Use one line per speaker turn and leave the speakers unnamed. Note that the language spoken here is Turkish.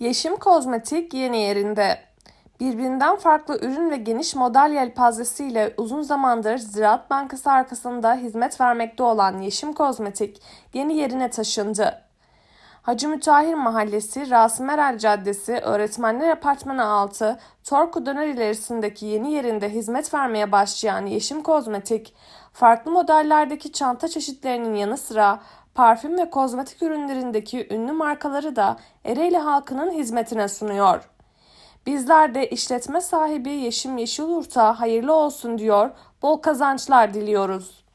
Yeşim Kozmetik yeni yerinde. Birbirinden farklı ürün ve geniş model yelpazesiyle uzun zamandır Ziraat Bankası arkasında hizmet vermekte olan Yeşim Kozmetik yeni yerine taşındı. Hacı Mütahhir Mahallesi, Rasim Erel Caddesi, Öğretmenler Apartmanı 6, Torku Döner ilerisindeki yeni yerinde hizmet vermeye başlayan Yeşim Kozmetik, farklı modellerdeki çanta çeşitlerinin yanı sıra parfüm ve kozmetik ürünlerindeki ünlü markaları da Ereğli halkının hizmetine sunuyor. Bizler de işletme sahibi Yeşim Yeşilurt'a hayırlı olsun diyor, bol kazançlar diliyoruz.